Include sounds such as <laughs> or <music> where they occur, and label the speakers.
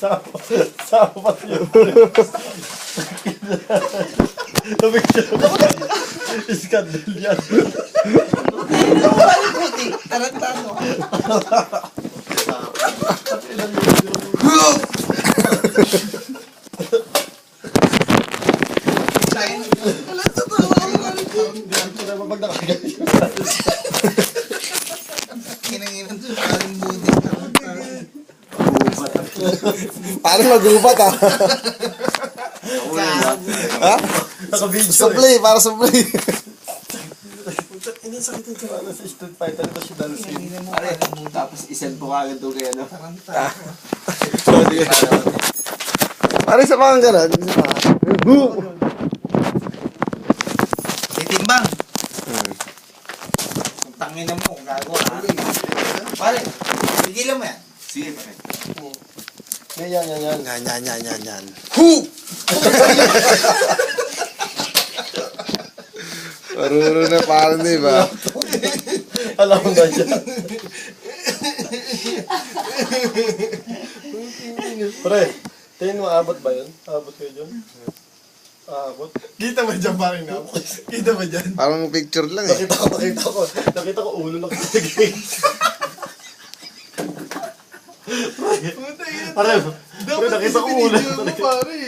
Speaker 1: Sapa. Sapa pati yun. Nabigyan mo. Iskandal yan.
Speaker 2: Puti, tarantado. Sayang. Wala sa tawa.
Speaker 1: Hindi ko mapag nakaganyan.
Speaker 2: Kinanginan to, parang buti. <laughs>
Speaker 3: Parang magubat ah. ha? Sa play, para sa play.
Speaker 1: Hindi sakit ito. Ano sa Street Fighter ito si Dalsin.
Speaker 4: Pare, tapos isend mo kagad to kay ano.
Speaker 2: Tarantado.
Speaker 3: Parang sa mga ganun.
Speaker 2: Titimbang. Ang tangina mo, gago ha. Pare, tigilan mo yan.
Speaker 4: Sige, pare.
Speaker 1: Yan, yan, yan, yan.
Speaker 3: Yan, yan, yan, yan, yan.
Speaker 2: Hu!
Speaker 3: Marunong na parang di ba?
Speaker 1: Alam mo na siya. Pre, tingin mo abot ba yun? Abot kayo dyan? Abot?
Speaker 5: Kita ba dyan paring na? Kita ba dyan?
Speaker 3: Parang picture lang eh.
Speaker 1: Nakita ko, nakita ko. Nakita ko ulo lang sa gate.
Speaker 5: Puta yun.
Speaker 1: Pare, nakita ko
Speaker 5: ulan. Pare,